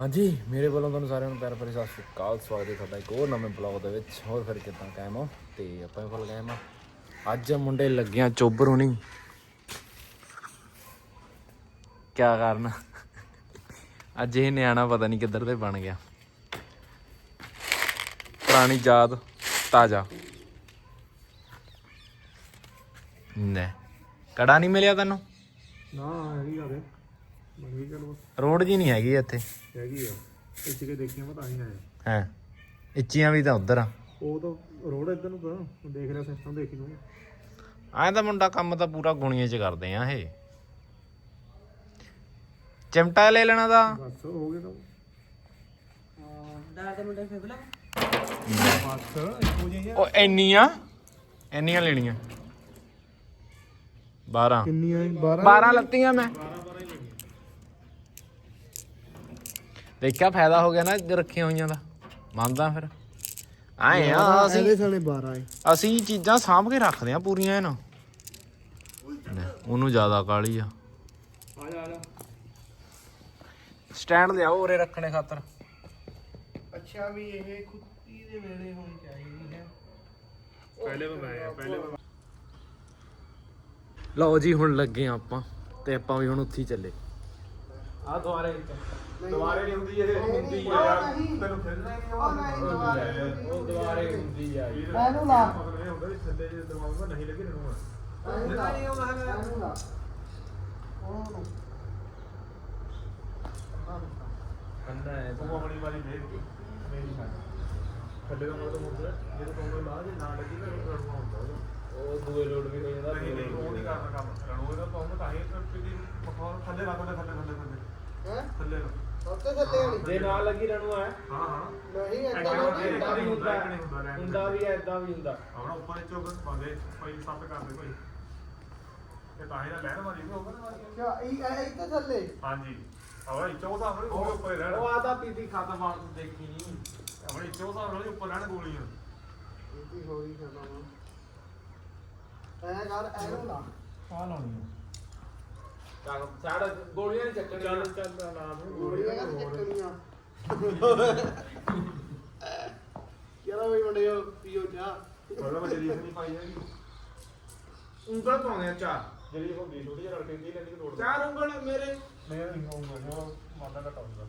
ਹਾਂਜੀ, ਮੇਰੇ ਵੱਲੋਂ ਤੁਹਾਨੂੰ ਸਾਰਿਆਂ ਨੂੰ ਪਿਆਰ ਭਰੀ ਸਤਿ ਸ਼੍ਰੀ ਅਕਾਲ। ਸਵਾਗਤ ਹੈ ਤੁਹਾਡਾ ਇੱਕ ਹੋਰ ਨਵੇਂ ਬਲੌਗ ਦੇ ਵਿੱਚ। ਹੋਰ ਫਿਰ ਕਿਦਾਂ ਕਾਇਮ ਹੋ? ਤੇ ਆਪਾਂ ਵੀ ਫੁੱਲ ਕਾਇਮ ਆ। ਅੱਜ ਮੁੰਡੇ ਲੱਗਿਆ ਚੋਬਰ ਹੋਣੀ ਕੀ ਕਰਨ? ਅੱਜ ਇਹ ਨਿਆਣਾ ਪਤਾ ਨਹੀਂ ਕਿੱਧਰ ਦੇ ਬਣ ਗਿਆ। ਪੁਰਾਣੀ ਯਾਦ ਤਾਜ਼ਾ। ਨੇ ਕੜਾ ਨਹੀਂ ਮਿਲਿਆ ਤੈਨੂੰ? ਨਾ ਹੈਗੀ ਆ ਰੋਡ? ਜੀ ਨਹੀਂ ਹੈਗੀ ਇੱਥੇ। ਹੈਗੀ ਆ। ਇੱਥੇ ਕੇ ਦੇਖੀਆਂ ਮੈਂ ਤਾਂ ਹੀ ਆਇਆ। ਹੈ। ਇੱਚੀਆਂ ਵੀ ਤਾਂ ਉਧਰ ਆ। ਉਹ ਤਾਂ ਰੋਡ ਇੱਧਰ ਨੂੰ ਤਾਂ ਦੇਖ ਰਿਹਾ ਸਿਸਟਮ ਦੇਖੀ ਤੂੰ। ਐਂ ਤਾਂ ਮੁੰਡਾ ਕੰਮ ਤਾਂ ਪੂਰਾ ਗੁਣੀਏ ਚ ਕਰਦੇ ਆ ਇਹ। ਚਿਮਟਾ ਲੈ ਲੈਣਾ ਦਾ। ਬਸ ਹੋ ਗਿਆ ਕੰਮ। ਦਾਲ ਦੇ ਮੁੰਡੇ ਫੇਬਲਾ ਬਸ ਇੱਕੋ ਜਿਹੀਆਂ ਉਹ ਇੰਨੀਆਂ? ਇੰਨੀਆਂ ਲੈਣੀਆਂ। 12 ਕਿੰਨੀਆਂ 12 12 ਲੱਤੀਆਂ ਮੈਂ। ਦੇਖਿਆ ਫਾਇਦਾ ਹੋ ਗਿਆ ਨਾ ਜੇ ਰੱਖੀਆਂ ਹੋਈਆਂ ਦਾ। ਮੰਨਦਾ ਫਿਰ। ਆਏ ਆ ਅਸੀਂ ਸਾਲੇ 12 ਹੈ ਅਸੀਂ ਚੀਜ਼ਾਂ ਸਾਂਭ ਕੇ ਰੱਖਦੇ ਆ ਪੂਰੀਆਂ ਇਹਨਾਂ। ਉਹਨੂੰ ਜ਼ਿਆਦਾ ਕਾਲੀ ਆ। ਆ ਜਾ ਆ ਜਾ ਸਟੈਂਡ ਲਿਆਓ ਉਰੇ ਰੱਖਣੇ ਖਾਤਰ। ਅੱਛਾ ਵੀ ਇਹ ਖੁੱਤੀ ਦੇ ਵੇਲੇ ਹੋਣੀ ਚਾਹੀਦੀ ਹੈ। ਪਹਿਲੇ ਮੈਂ ਆ ਪਹਿਲੇ ਲਓ ਜੀ ਹੁਣ ਲੱਗੇ ਆ ਆਪਾਂ ਤੇ ਆਪਾਂ ਵੀ ਹੁਣ ਉੱਥੇ ਹੀ ਚੱਲੇ। ਆ ਦੁਆਰੇ ਦੁਬਾਰੇ ਨਹੀਂ। ਹੁੰਦੀ ਇਹ। ਹੁੰਦੀ ਆ। ਯਾਰ ਤੈਨੂੰ ਖੇਡਣਾ ਨਹੀਂ ਉਹ ਦੁਆਰੇ ਹੁੰਦੀ। ਆ ਇਹਨੂੰ ਲਾ। ਮਤਲਬ ਇਹ ਹੁੰਦਾ ਵੀ ਥੱਲੇ ਜੇ ਦਰਵਾਜ਼ਾ ਨਹੀਂ ਲੱਗੇ ਰਹਿਣਾ ਇਹਨੂੰ ਲਾ। ਇਹਨੂੰ ਲਾ। ਉਹਨੂੰ ਕੰਨਾ ਹੈ। ਤੂੰ ਆਪਣੀ ਵਾਰੀ ਦੇਖ ਮੇਰੀ ਛੱਡ। ਥੱਲੇ ਦਾ ਮਤਲਬ ਹੁੰਦਾ ਜੇ ਤੂੰ ਲਾ ਜੇ ਨਾ ਲੱਗੀ ਤਾਂ ਰੜਵਾ ਹੁੰਦਾ ਉਹ ਦੂਏ ਲੋਡ ਵੀ ਹੋ ਜਾਂਦਾ ਨਹੀਂ ਨਹੀਂ ਉਹ ਨਹੀਂ ਕਰਨਾ ਕੰਮ। ਰਣੂ ਇਹਦਾ ਪਾਉਂਦਾ ਤਾਂ ਹੀ ਫਿਰ ਵੀ ਮਖੌਲ ਥੱਲੇ ਰੱਖ ਲੈ ਥੱਲੇ ਥੱਲੇ ਥੱਲੇ। ਹੈ? ਥੱਲੇ ਰੱਖ। ਸਭ ਤੋਂ ਥੱਲੇ ਵਾਲੀ। ਜੇ ਨਾ ਲੱਗੀ ਰਣੂ ਆ ਹਾਂ ਹਾਂ। ਨਹੀਂ ਐਦਾਂ ਏਦਾਂ ਹੁੰਦਾ, ਹੁੰਦਾ, ਇੱਕ ਨਹੀਂ ਹੁੰਦਾ, ਰਹਿਣ ਹੁੰਦਾ ਵੀ ਐਦਾਂ ਵੀ ਹੁੰਦਾ। ਆਪਣਾ ਉੱਪਰ ਚੋਕ ਪਾਉਂਦੇ ਭਾਈ ਸੱਤ ਕਰਦੇ ਭਾਈ ਤੇ ਤਾਂ ਹੀ ਨਾ ਲੈਣ ਵਾਲੀ ਵੀ ਹੋਵੇ ਨਾ ਵਾਲੀ। ਅੱਛਾ ਇਹ ਇਹ ਇੱਥੇ ਥੱਲੇ? ਹਾਂਜੀ। ਆਵਾ ਇੱਚੋ ਦਾ ਉਹ ਉੱਪਰ ਹੀ ਰਹਿਣ। ਉਹ ਆਦਾ ਪੀਤੀ ਖਤਮ ਆ ਤੂੰ ਦੇਖੀ ਨਹੀਂ ਆਪਣਾ ਇੱਚੋ ਦਾ ਹੋਵੇ ਉੱਪਰ ਰਹਿਣ ਗੋਲੀਆਂ। ਇਹਦੀ ਹੋਈ ਜਾਣਾ ਐ ਕਰ ਇਹਨੂੰ ਲਾ ਆ ਲਾਉਣੀ ਚੱਲ ਸਾਡਾ ਗੋਲੀਆਂ ਨਹੀਂ ਚੱਕਣੀਆਂ। ਚੱਲ ਚੱਲ ਦੇ ਗੋਲੀਆਂ ਕਰ ਚੱਕਣੀਆਂ। ਚਲੋ ਵੀ ਮੁੰਡਿਓ ਪੀਓ ਚਾਹ। ਪਹਿਲਾਂ ਮੈਂ ਜਰੀਸ ਨਹੀਂ ਪਾਈ ਹੈਗੀ। ਉਂਗਲ ਪਾਉਂਦੇ ਆ ਚਾਰ ਜਿਹੜੀ ਹੁੰਦੀ ਥੋੜੀ ਜਿਹੀ ਰਲਟੀ ਦੀ ਲੈਣੀ ਲੋੜ ਚਾਰ ਉਂਗਲ ਮੇਰੇ। ਮੈਂ ਨਹੀਂ ਹੋਊਗਾ ਜੋ ਮਾਦਾ ਘਟਾਉਂਦਾ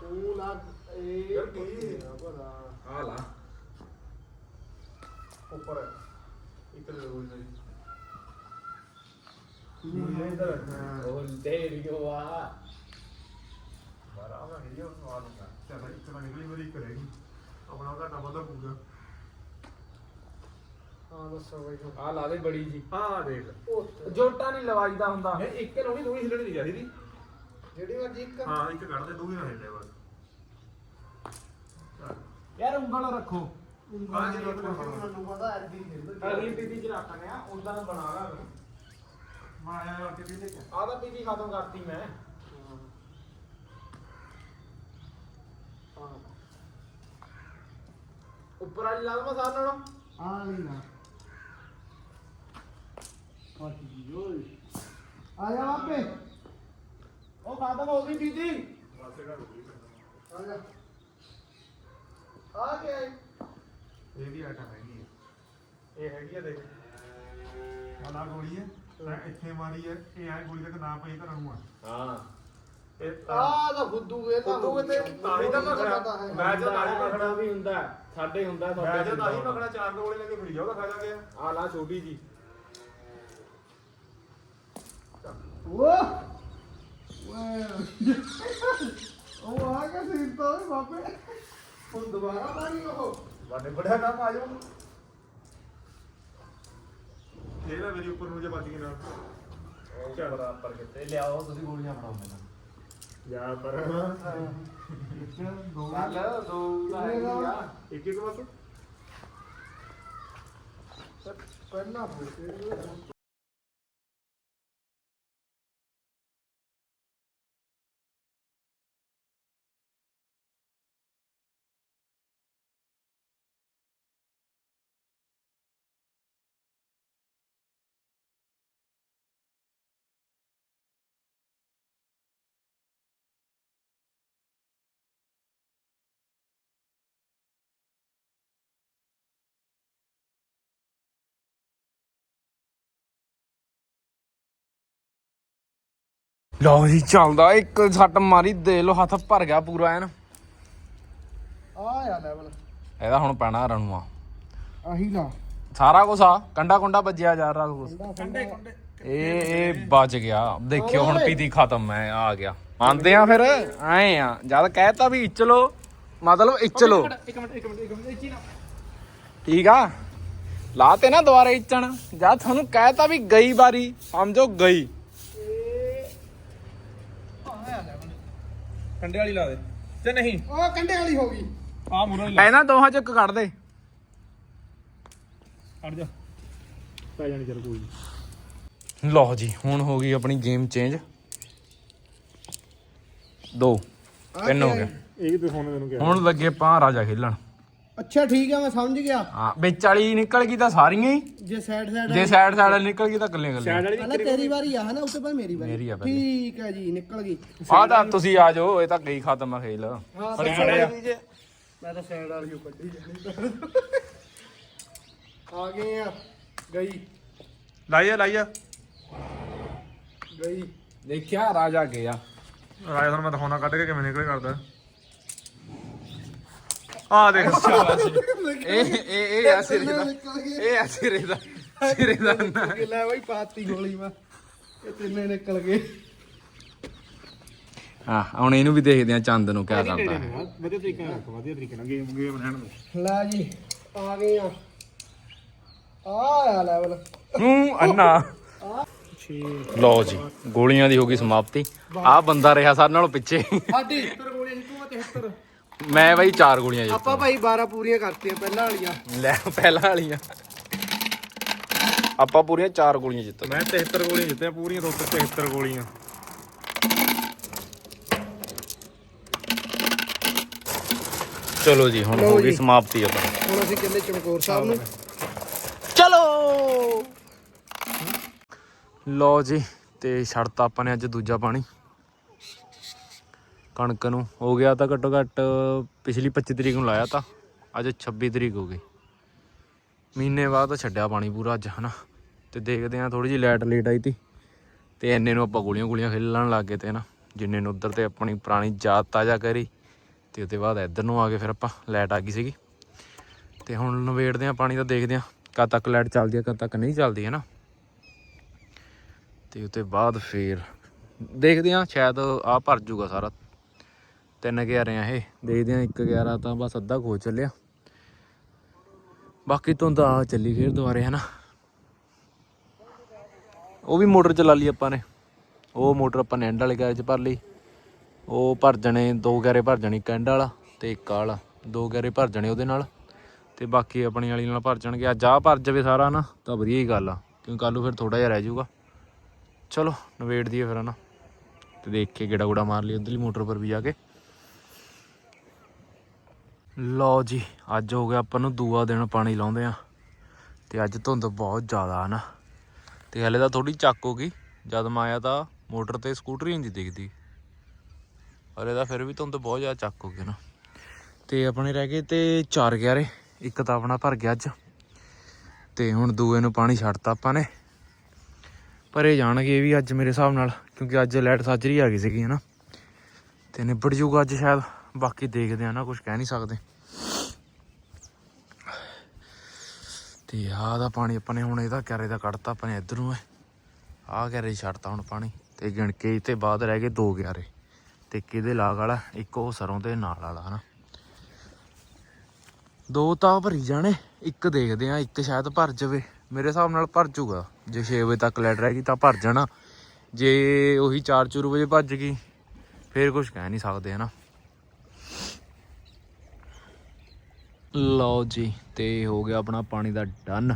ਤੂੰ ਲਾ ਇਹ ਯਾਰ ਕੀ? ਆ ਲਾ। ਉੱਪਰ ਇੱਕ ਦੇ ਰੋਜ਼ ਨਹੀਂ ਹਾਂ ਦੱਸੋ ਬਈ ਆ ਲਾ ਦੇ ਬੜੀ ਜੀ ਹਾਂ ਦੇਖ ਉਹ ਜੋਟਾ ਨਹੀਂ ਲਵਾਈਦਾ ਹੁੰਦਾ ਨਹੀਂ ਇੱਕ ਲਾਉਣੀ ਦੂਈ ਹਿੱਲਣੀ ਨਹੀਂ ਚਾਹੀਦੀ ਜਿਹੜੀ ਮਰਜ਼ੀ ਇੱਕ ਹਾਂ ਇੱਕ ਕੱਢ ਦੇ ਦੂਈ ਨਾ ਹਿੱਲੇ ਬਸ। ਯਾਰ ਉਂਗਲ ਰੱਖੋ ਹਾਂ, ਜੀ, ਉਹ ਤਾਂ ਮੈਨੂੰ ਪਤਾ ਐਡੀ ਖੇਡ ਅਗਲੀ ਪੀਤੀ ਚ ਰੱਖਣੇ ਆ ਉਦਾਂ ਬਣਾ ਲਾ ਮੈਂ ਆਇਆ ਕਿ ਵੀ ਲੈ ਕੇ ਆ ਤਾਂ ਪੀਤੀ ਖਤਮ ਕਰਤੀ ਮੈਂ। ਹਾਂ ਉੱਪਰ ਵਾਲੀ ਲਾ ਦਵਾਂ ਸਾਰ ਨਾਲੋਂ। ਆ ਲਈ ਨਾ ਫਾਟੀ ਓਏ। ਆ ਜਾ ਆਪੇ ਉਹ ਖਤਮ ਹੋ ਗਈ ਪੀਤੀ ਵਾਸੇ ਘਰ ਰੁਕੀ ਆ ਜਾ। ਆ ਗਿਆ ਇਹ ਵੀ ਆਟਾ ਹੈਗੀ ਹੈ ਇਹ ਹੈਗੀ ਆ ਦੇਖ। ਆਹ ਗੋਲੀ ਹੈ ਤਾਂ ਇੱਥੇ ਮਾਰੀ ਹੈ ਇਹ ਐ ਗੋਲੀ ਤੱਕ ਨਾ ਪਈ ਤਾਂ ਰਹੂਗਾ ਹਾਂ। ਇਹ ਤਾਂ ਆ ਤਾਂ ਫੁੱਦੂ ਇਹ ਤਾਂ ਫੁੱਦੂ ਕਿਤੇ ਤਾਂ ਹੀ ਤਾਂ ਭਖਣਾ। ਮੈਂ ਮੈਂ ਤਾਂ ਤਾਂ ਹੀ ਮਖਣਾ ਵੀ ਹੁੰਦਾ। ਸਾਡੇ ਹੁੰਦਾ ਮੈਂ ਤੁਹਾਡੇ ਜਦ ਆਹੀ ਪਕੜਾ ਚਾਰ ਗੋਲੇ ਲੈ ਕੇ ਫਿਰੀ ਜਾਊਗਾ ਖਾ ਜਾ ਗਿਆ ਆ? ਲਾ ਛੋਟੀ ਜੀ। ਵਾਹ। ਵਾਹ। ਉਹ ਆ ਕੇ ਸਿਰ ਤੋਂ ਓਏ ਬਾਪੇ ਹੁਣ ਦੁਬਾਰਾ ਪਾਣੀ ਉਹ। ਵਾਡੇ ਬੜਿਆ ਕੰਮ ਆ ਜਾਊ। ਇਹ ਨਾ ਮੇਰੀ ਉੱਪਰ ਨੂੰ ਜੇ ਵੱਜ ਗਈ ਨਾ ਚੱਲ ਬਰਾਬਰ ਕਿਤੇ ਲਿਆਓ ਤੁਸੀਂ ਗੋਲੀਆਂ ਬਣਾਓ ਮੈਨੂੰ ਯਾ ਪਰ ਦੋ ਚੱਲ ਦੋ ਤਾਂ ਹੈਗੀ ਆ ਇੱਕ ਇੱਕ ਬਸ ਪਹਿਲਾਂ ਲਓ ਜੀ ਚੱਲਦਾ। ਇੱਕ ਸੱਟ ਮਾਰੀ ਦੇ ਲੋ ਹੱਥ ਭਰ ਗਿਆ ਪੂਰਾ ਐਨ। ਆ ਆ ਲੈਵਲ ਇਹਦਾ ਹੁਣ ਪੈਣਾ ਰਣੂਆ ਆਹੀ ਲਾ। ਸਾਰਾ ਕੁਛ ਆ। ਕੰਡਾ ਕੁੰਡਾ ਵੱਜਿਆ ਜਾ ਰਹਾ ਕੁਛ। ਕੰਡੇ ਕੰਡੇ। ਇਹ ਇਹ ਬਚ ਗਿਆ। ਦੇਖਿਓ ਹੁਣ ਪੀਤੀ ਖਤਮ ਹੈ ਆ ਗਿਆ। ਮੰਨਦੇ ਆ ਫਿਰ? ਆਏ ਆ। ਜਦ ਕਹਿਤਾ ਵੀ ਇਚਲੋ ਮਤਲਬ ਇਚਲੋ। ਇੱਕ ਮਿੰਟ ਇੱਕ ਮਿੰਟ ਇੱਕ ਮਿੰਟ ਇੱਚੀ ਨਾ। ਠੀਕ ਆ? ਲਾ ਤੇ ਨਾ ਦੁਬਾਰਾ ਇਚਣ। ਜਦ ਤੁਹਾਨੂੰ ਕਹਿਤਾ ਵੀ ਗਈ ਵਾਰੀ ਸਮਝੋ ਗਈ। ਕੰਡੇ ਵਾਲੀ ਲਾ ਦੇ। ਤੇ ਨਹੀਂ। ਉਹ ਕੰਡੇ ਵਾਲੀ ਹੋ ਗਈ। ਆ ਮੁਰੋ ਹੀ ਲਾ। ਇਹਨਾਂ ਦੋਹਾਂ ਚ ਇੱਕ ਕੱਢ ਦੇ। ਹਟ ਜਾ। ਪੈ ਜਾਣੀ ਚਲ ਕੋਈ। ਲਓ ਜੀ ਹੁਣ ਹੋ ਗਈ ਆਪਣੀ ਗੇਮ ਚੇਂਜ ਦੋ। ਤਿੰਨ ਹੋ ਗਿਆ ਇਹ ਵੀ ਦਿਖਾਉਣੇ ਤੈਨੂੰ ਕਿਹਾ। ਹੁਣ ਲੱਗੇ ਆਪਾਂ ਰਾਜਾ ਖੇਲਣ। ਅੱਛਾ ਠੀਕ ਆ ਮੈਂ ਸਮਝ ਗਿਆ। ਹਾਂ ਵਿੱਚ ਵਾਲੀ ਨਿਕਲ ਗਈ ਤਾਂ ਸਾਰੀਆਂ ਹੀ। ਜੇ ਸਾਈਡ ਸਾਈਡ ਜੇ ਸਾਈਡ ਸਾਈਡ ਨਿਕਲ ਗਈ ਤਾਂ ਕੱਲੀਆਂ ਕੱਲੀਆਂ ਸਾਈਡ ਵਾਲੀ ਪਹਿਲਾਂ ਤੇਰੀ ਵਾਰੀ ਆ ਹਨਾ ਉਸ ਤੋਂ ਬਾਅਦ ਮੇਰੀ ਵਾਰੀ। ਮੇਰੀ ਆ ਪਹਿਲੇ। ਠੀਕ ਹੈ ਜੀ ਨਿਕਲ ਗਈ। ਆਹ ਤਾਂ ਤੁਸੀਂ ਆ ਜਾਓ ਇਹ ਤਾਂ ਗਈ ਖਤਮ ਆ ਖੇਲ ਆ। ਮੈਂ ਤਾਂ ਸਾਈਡ ਵਾਲੀ ਓ ਕੱਢੀ ਜਾਣੀ। ਆ ਗਏ ਆ ਗਈ। ਲਾਈਆ ਲਾਈਆ ਗਈ। ਦੇਖਿਆ ਰਾਜਾ ਗਿਆ। ਰਾਜਾ ਤੁਹਾਨੂੰ ਮੈਂ ਦਿਖਾਉਣਾ ਕੱਢ ਕੇ ਕਿਵੇਂ ਨਿਕਲੇ ਕਰਦਾ ਆ ਦੇਖ। ਇਹ ਇਹ ਇਹ ਆ ਸਿਰੇ ਦਾ। ਨਿਕਲ ਗਏ ਇਹ ਆ ਸਿਰੇ ਦਾ ਸਿਰੇ ਦਾ ਨਾ। ਲੈ ਬਈ ਪਾਤੀ ਗੋਲੀ ਮੈਂ ਇਹ ਤਿੰਨੇ ਨਿਕਲ ਗਏ। ਹਾਂ ਹੁਣ ਇਹਨੂੰ ਵੀ ਦੇਖਦੇ ਆ ਚੰਦ ਨੂੰ ਕਿਆ ਕਰਦਾ। ਹੈ ਵਧੀਆ ਤਰੀਕੇ ਨਾਲ ਰੱਖ ਵਧੀਆ ਤਰੀਕੇ ਨਾਲ ਗੇਮ ਗੇਮ ਰਹਿਣ ਦੋ ਲੈ ਜੀ ਆ ਗਏ ਆ। ਆ ਆ ਲੈਵਲ ਹੂੰ ਅੰਨਾ। ਲਓ ਜੀ ਗੋਲੀਆਂ ਦੀ ਹੋ ਗਈ ਸਮਾਪਤੀ। ਆ ਬੰਦਾ ਰਿਹਾ ਸਾਡੇ ਨਾਲੋਂ ਪਿੱਛੇ। ਸਾਡੀ 70 ਗੋਲੀਆਂ ਜਿੱਤੂਗਾ 73 ਮੈਂ ਬਈ ਚਾਰ ਗੋਲੀਆਂ ਜੀ ਆਪਾਂ ਭਾਈ 12 ਪੂਰੀਆਂ ਕਰਤੀਆਂ ਪਹਿਲਾਂ ਵਾਲੀਆਂ। ਲੈ ਪਹਿਲਾਂ ਵਾਲੀਆਂ। ਆਪਾਂ ਪੂਰੀਆਂ ਚਾਰ ਗੋਲੀਆਂ ਜਿੱਤ ਮੈਂ 73 ਗੋਲੀਆਂ ਜਿੱਤੀਆਂ ਪੂਰੀਆਂ ਤੋਂ 73 ਗੋਲੀਆਂ। ਚਲੋ ਜੀ ਹੁਣ ਲਓ ਹੋ ਗਈ ਜੀ। ਸਮਾਪਤੀ ਆਪਣੀ। ਹੁਣ ਅਸੀਂ ਕਹਿੰਦੇ ਚਮਕੌਰ ਸਾਹਿਬ ਨੂੰ। ਚਲੋ! ਲਓ ਜੀ ਤੇ ਛੱਡਤਾ ਆਪਾਂ ਨੇ ਅੱਜ ਦੂਜਾ ਪਾਣੀ। ਕਣਕ ਨੂੰ ਹੋ ਗਿਆ ਤਾਂ ਘੱਟੋ ਘੱਟ ਪਿਛਲੀ 25 ਤਰੀਕ ਨੂੰ ਲਾਇਆ ਤਾਂ, ਅੱਜ 26 ਤਰੀਕ ਹੋ ਗਈ। ਮਹੀਨੇ ਬਾਅਦ ਤਾਂ ਛੱਡਿਆ ਪਾਣੀ ਪੂਰਾ ਅੱਜ, ਹਨਾ? ਤੇ ਦੇਖਦੇ ਆ ਥੋੜੀ ਜਿਹੀ ਲਾਈਟ ਲੇਟ ਆਈ ਤੀ। ਤੇ ਇੰਨੇ ਨੂੰ ਆਪਾਂ ਗੋਲੀਆਂ ਗੋਲੀਆਂ ਖੇਲਣ ਲੱਗ ਗਏ ਤੇ ਨਾ ਜਿੰਨੇ ਨੂੰ ਉਧਰ ਤੇ ਆਪਣੀ ਪੁਰਾਣੀ ਯਾਦ ਤਾਜ਼ਾ ਕਰੀ, ਤੇ ਉਹਦੇ ਬਾਅਦ ਇੱਧਰ ਨੂੰ ਆ ਗਏ ਫਿਰ ਆਪਾਂ ਲਾਈਟ ਆ ਗਈ ਸੀਗੀ। ਤੇ ਹੁਣ ਨਵੇੜਦੇ ਆ ਪਾਣੀ ਦਾ ਦੇਖਦੇ ਆ ਕਦ ਤੱਕ ਲਾਈਟ ਚੱਲਦੀ ਆ, ਕਦ ਤੱਕ ਨਹੀਂ ਚੱਲਦੀ ਹੈ ਨਾ ਤੇ ਉਤੇ ਬਾਅਦ ਫੇਰ ਦੇਖਦੇ ਆ ਸ਼ਾਇਦ ਆ ਭਰ ਜੂਗਾ ਸਾਰਾ। ਤਿੰਨ ਗਿਆਰੇ ਆ ਇਹ, ਦੇਖਦੇ ਆ ਇੱਕ ਗਿਆਰਾ ਤਾਂ ਬਸ ਅੱਧਾ ਖੋ ਚੱਲਿਆ। ਬਾਕੀ ਤੋਂ ਤਾਂ ਆ ਚੱਲੀ ਫੇਰ ਦੁਬਾਰੇ ਹੈ ਨਾ ਉਹ ਵੀ ਮੋਟਰ ਚਲਾ ਲਈ ਆਪਾਂ ਨੇ। ਉਹ ਮੋਟਰ ਆਪਾਂ ਨੇ ਐਂਡ ਵਾਲੇ ਗੈਰ ਚ ਭਰ ਲਈ। ਉਹ ਭਰ ਜਣੇ, ਦੋ ਗੈਰੇ ਭਰ ਜਾਣੀ ਇੱਕ ਐਂਡ ਵਾਲਾ ਤੇ ਇੱਕ ਆਹ ਵਾਲਾ। ਦੋ ਗੈਰੇ ਭਰ ਜਾਣੇ ਉਹਦੇ ਨਾਲ ਤੇ ਬਾਕੀ ਆਪਣੀ ਵਾਲੀ ਨਾਲ ਭਰ ਜਾਣਗੇ। ਅੱਜ ਆ ਭਰ ਜਾਵੇ ਸਾਰਾ ਨਾ ਤਾਂ ਵਧੀਆ ਹੀ ਗੱਲ ਆ। ਕਿਉਂਕਿ ਕੱਲ ਨੂੰ ਫਿਰ ਥੋੜਾ ਜਿਹਾ ਰਹਿ ਜਾਊਗਾ। ਚਲੋ ਨਵੇੜ ਦਈਏ ਫਿਰ ਨਾ ਤੇ ਦੇਖ ਕੇ ਗੇੜਾ ਗੂੜਾ ਮਾਰ ਲਈ ਉਧਰਲੀ ਮੋਟਰ ਪਰ ਵੀ ਜਾ ਕੇ। ਲਓ ਜੀ, ਅੱਜ ਹੋ ਗਿਆ ਆਪਾਂ ਨੂੰ ਦੂਆ ਦਿਨ ਪਾਣੀ ਲਾਉਂਦੇ ਆ ਤੇ ਅੱਜ ਧੁੰਦ ਬਹੁਤ ਜ਼ਿਆਦਾ ਹੈ ਨਾ। ਤੇ ਹਲੇ ਤਾਂ ਥੋੜੀ ਚੱਕ ਹੋ ਗਈ। ਜਦ ਮੈਂ ਆਇਆ ਤਾਂ ਮੋਟਰ ਤੇ ਸਕੂਟਰੀ ਨਹੀਂ ਦਿਖਦੀ। ਹਲੇ ਤਾਂ ਫਿਰ ਵੀ ਧੁੰਦ ਬਹੁਤ ਜ਼ਿਆਦਾ ਚੱਕ ਹੋ ਗਈ ਨਾ। ਤੇ ਆਪਣੇ ਰਹਿ ਗਏ ਤੇ ਚਾਰ ਗਿਆਰੇ। ਇੱਕ ਤਾਂ ਆਪਣਾ ਭਰ ਗਿਆ ਅੱਜ। ਤੇ ਹੁਣ ਦੂਏ ਨੂੰ ਪਾਣੀ ਛੱਡਤਾ ਆਪਾਂ ਨੇ। ਭਰੇ ਜਾਣਗੇ ਇਹ ਵੀ ਅੱਜ ਮੇਰੇ ਹਿਸਾਬ ਨਾਲ, ਕਿਉਂਕਿ ਅੱਜ ਲਾਈਟ ਸਾਜਰੀ ਆ ਗਈ ਸੀਗੀ ਹਨਾ ਤੇ ਨਿਬੜ ਜੂਗਾ ਅੱਜ ਸ਼ਾਇਦ। ਬਾਕੀ ਦੇਖਦੇ ਆ ਨਾ ਕੁਝ ਕਹਿ ਨਹੀਂ ਸਕਦੇ। ਤੇ ਆਹ ਦਾ ਪਾਣੀ ਆਪਾਂ ਨੇ ਹੁਣ ਇਹਦਾ ਕਿਆਰੇ ਦਾ ਕੱਢਤਾ, ਆਪਾਂ ਨੇ ਇੱਧਰ ਨੂੰ ਆਹ ਕਿਆਰੇ ਛੱਡਤਾ ਹੁਣ ਪਾਣੀ ਤੇ ਗਿਣ ਕੇ ਤੇ ਬਾਅਦ ਰਹਿ ਗਏ ਦੋ ਗਿਆਰੇ ਤੇ ਇੱਕ ਇਹਦੇ ਲਾਗ ਵਾਲਾ, ਇੱਕ ਉਹ ਸਰੋਂ ਦੇ ਨਾਲ ਵਾਲਾ, ਹਨਾ। ਦੋ ਤਾਂ ਭਰੀ ਜਾਣੇ, ਇੱਕ ਦੇਖਦੇ ਆ ਇੱਕ ਸ਼ਾਇਦ ਭਰ ਜਾਵੇ, ਮੇਰੇ ਹਿਸਾਬ ਨਾਲ ਭਰ ਜੂਗਾ ਜੇ 6 ਵਜੇ ਤੱਕ ਲਾਈਟ ਰਹਿ ਗਈ ਤਾਂ ਭਰ ਜਾਣਾ, ਜੇ ਉਹੀ 4-4 ਵਜੇ ਭੱਜ ਗਈ, ਫੇਰ ਕੁਝ ਕਹਿ ਨਹੀਂ ਸਕਦੇ, ਹਨਾ। ਲਓ ਜੀ, ਤੇ ਹੋ ਗਿਆ ਆਪਣਾ ਪਾਣੀ ਦਾ ਡਨ।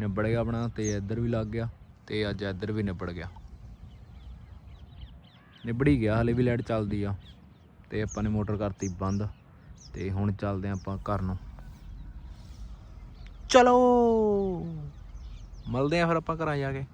ਨਿਬੜ ਗਿਆ ਆਪਣਾ, ਤੇ ਇੱਧਰ ਵੀ ਲੱਗ ਗਿਆ, ਤੇ ਅੱਜ ਇੱਧਰ ਵੀ ਨਿਬੜ ਗਿਆ। ਨਿਬੜ ਹੀ ਗਿਆ, ਹਲੇ ਵੀ ਲਾਈਟ ਚੱਲਦੀ ਆ, ਤੇ ਆਪਾਂ ਨੇ ਮੋਟਰ ਕਰਤੀ ਬੰਦ, ਤੇ ਹੁਣ ਚੱਲਦੇ ਆਂ ਆਪਾਂ ਘਰ ਨੂੰ। ਚਲੋ! ਮਿਲਦੇ ਆਂ ਫਿਰ ਆਪਾਂ ਘਰਾਂ ਜਾ ਕੇ।